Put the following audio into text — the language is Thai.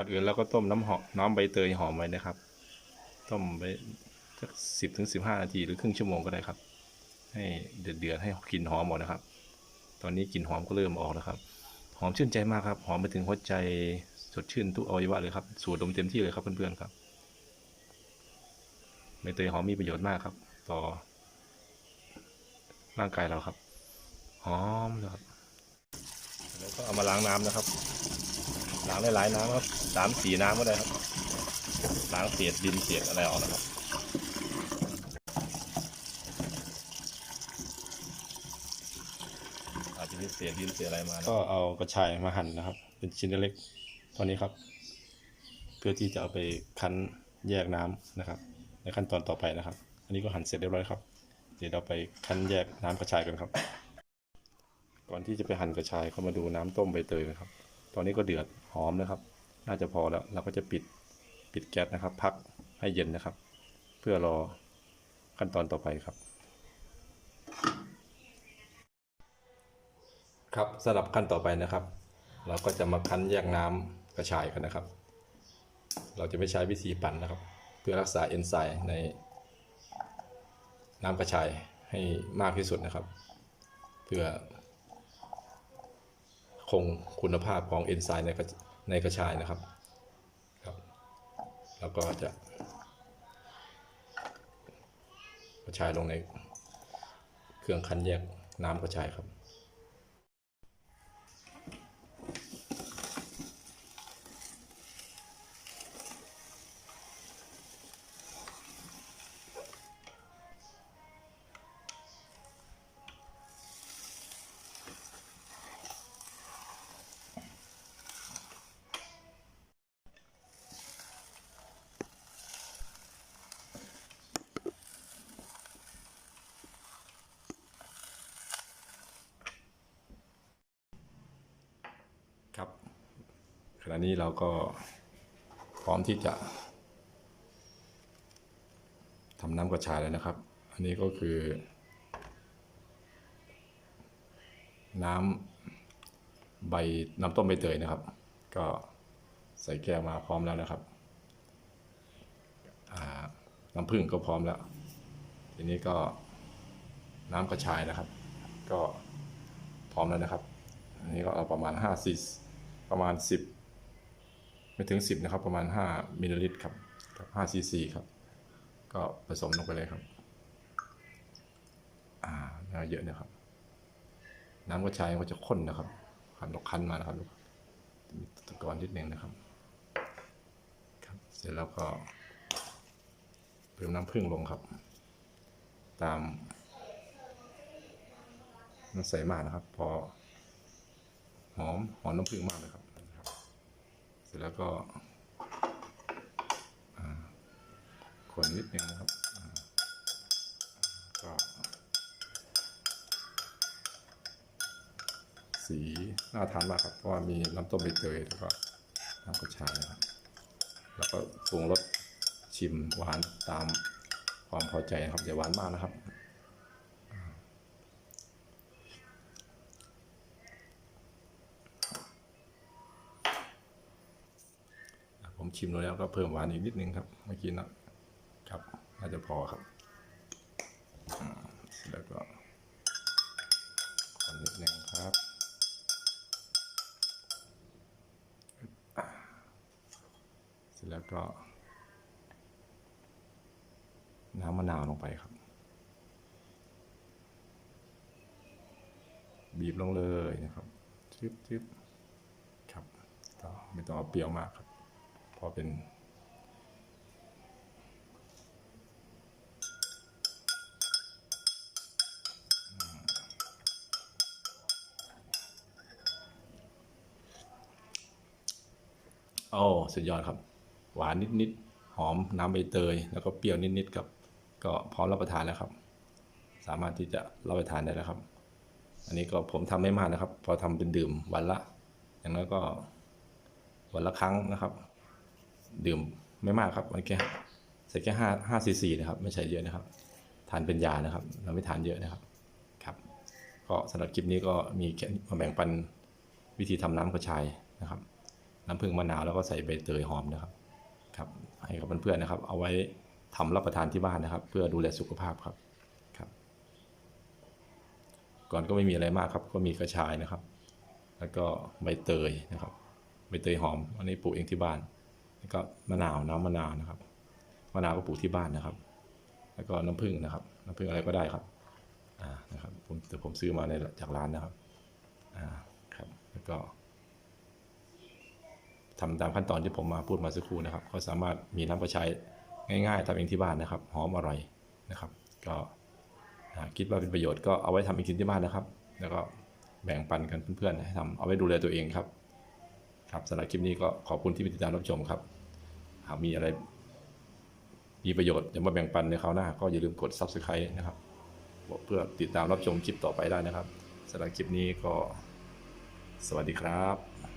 ก่อนอื่นเราก็ต้มน้ำหอมน้ำใบเตยหอมไว้นะครับ ต้มไปสักสิบถึงสิบห้านาทีหรือครึ่งชั่วโมงก็ได้ครับ ให้เดือดเดือดๆให้กลิ่นหอมหมดนะครับ ตอนนี้กลิ่นหอมก็เริ่มออกแล้วครับ หอมชื่นใจมากครับ หอมไปถึงหัวใจสดชื่นทุกอวัยวะเลยครับ สูดดมเต็มที่เลยครับเพื่อนๆครับ ใบเตยหอมมีประโยชน์มากครับ ต่อ ร่างกายเราครับ หอมเลยครับ แล้วก็เอามาล้างน้ำนะครับ ล้างได้หลายน้ำครับสามสี่น้ำก็ได้ครับล้างเศษดินเศษอะไรออกนะครับอาจจะมีเศษดินเศษอะไรมาก็เอากระชายมาหั่นนะครับ เป็นชิ้นเล็กๆตอนนี้ครับ เพื่อที่จะเอาไปคั้นแยกน้ำนะครับ ในขั้นตอนต่อไปนะครับ อันนี้ก็หั่นเสร็จเรียบร้อยครับ เดี๋ยวเราไปคั้นแยกน้ำกระชายกันครับ ก่อนที่จะไปหั่นกระชายเข้ามาดูน้ำต้มใบเตยนะครับ ตอนนี้ก็เดือดหอมนะครับ น่าจะพอแล้ว เราก็จะปิดปิดแก๊สนะครับ พักให้เย็นนะครับ เพื่อรอขั้นตอนต่อไปครับ ครับสำหรับขั้นต่อไปนะครับ เราก็จะมาคั้นแยกน้ำกระชายกันนะครับ เราจะไม่ใช้วิธีปั่นนะครับ เพื่อรักษาเอนไซม์ในน้ำกระชายให้มากที่สุดนะครับ เพื่อ คงคุณภาพของเอนไซม์ในกระในกระชายนะครับครับ แล้วก็จะกระชายลงในเครื่องคั้นแยกน้ำกระชายครับครับ ณะนี้เราก็พร้อมที่จะทำน้ำกระชายแล้วนะครับ อันนี้ก็คือ น้ำใบน้ำต้มใบเตยนะครับ ก็ใส่แก้วมาพร้อมแล้วนะครับน้ำผึ้งก็พร้อมแล้ว ทีนี้ก็น้ำกระชายนะครับ ก็พร้อมแล้วนะครับ อันนี้ก็เอาประมาณ5ซีประมาณ 10 ไม่ถึง 10 นะครับ ประมาณ 5มิลลิลิตรครับกับ5ซีซีครับ ก็ผสมลงไปเลยครับ อ่าน่าเยอะนะครับ น้ำกระชายก็จะข้นนะครับคันเราคั้นมานะครับมีตะกอนนิดนึงนะครับ ครับ เสร็จแล้วก็เพิ่มน้ำผึ้งลงครับ ตามมันใส่มากนะครับ พอหอมหอมน้ำผึ้งมากเลยครับ ร็จแล้วก็คนนิดนึงนะครับก็สีน่าทานมากครับ เพราะว่ามีน้ำต้มใบเตยแล้วก็น้ำกระชายนะครับแล้วก็ปรุงรสชิมหวานตามความพอใจนะครับอย่าหวานมากนะครับ ผมชิมแล้วก็เพิ่มหวานอีกนิดนึงครับเมื่อกี้นะครับน่าจะพอครับแล้วก็คนนิดนึงครับเสร็จแล้วก็ น้ำมะนาวลงไปครับ บีบลงเลยนะครับชึบชึบครับก็ไม่ต้องเอาเปรี้ยวมากครับ พอเป็นโอ้สุดยอดครับ หวานนิดๆหอมน้ำใบเตย แล้วก็เปรี้ยวนิดๆครับ ก็พร้อมรับประทานแล้วครับ สามารถที่จะรับประทานได้แล้วครับ อันนี้ก็ผมทำไม่มากนะครับ พอทำเป็นดื่มวันละ อย่างน้อยก็วันละครั้งนะครับ ดื่มไม่มากครับมันแค่ใส่แค่ห้าห้าซีซีนะครับ ไม่ใช่เยอะนะครับ ทานเป็นยานะครับ เราไม่ทานเยอะนะครับ ครับ ก็สำหรับคลิปนี้ก็มีแค่มาแบ่งปันวิธีทำน้ำกระชายนะครับนน้ำผึ้งมะนาวแล้วก็ใส่ใบเตยหอมนะครับ ครับให้กับเพื่อนๆนะครับ เอาไว้ทำรับประทานที่บ้านนะครับ เพื่อดูแลสุขภาพครับครับ ก่อนก็ไม่มีอะไรมากครับ ก็มีกระชายนะครับ แล้วก็ใบเตยนะครับใบเตยหอม อันนี้ปลูกเองที่บ้าน แล้วก็มะนาวน้ำมะนาวนะครับมะนาวก็ปลูกที่บ้านนะครับ แล้วก็น้ำผึ้งนะครับ น้ำผึ้งอะไรก็ได้ครับอ่านะครับผมแต่ผมซื้อมาในจากร้านนะครับอ่าครับแล้วก็ทำตามขั้นตอนที่ผมมาพูดมาสักครู่นะครับ ก็สามารถมีน้ำกระชายง่ายๆทำเองที่บ้านนะครับ หอมอร่อยนะครับ ก็คิดว่าเป็นประโยชน์ก็เอาไว้ทำเองที่บ้านนะครับ แล้วก็แบ่งปันกันเพื่อนๆให้ทำเอาไว้ดูแลตัวเองครับ ครับสำหรับคลิปนี้ก็ขอบคุณที่ติดตามรับชมครับ หากมีอะไรมีประโยชน์จะมาแบ่งปันในคราวหน้า ก็อย่าลืมกด subscribe นะครับ เพื่อติดตามรับชมคลิปต่อไปได้นะครับสำหรับคลิปนี้ก็สวัสดีครับ